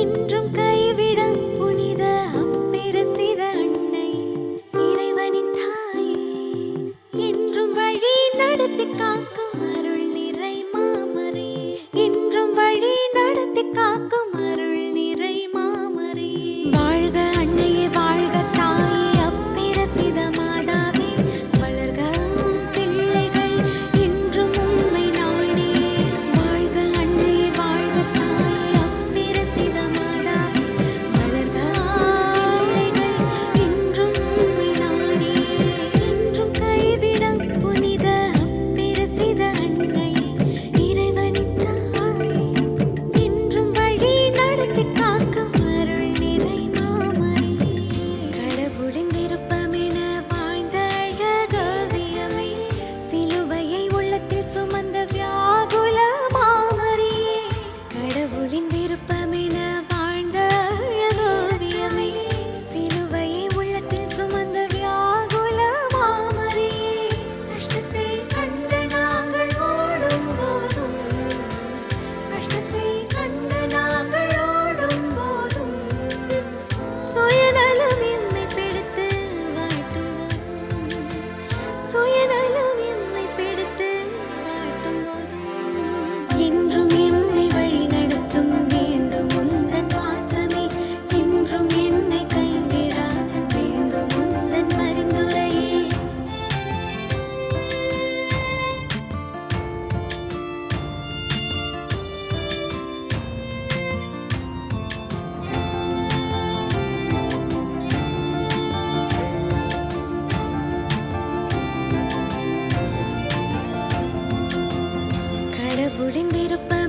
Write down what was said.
இன்றும் என்றும் அவளின் விருப்பமே ஒளிந்திருப்ப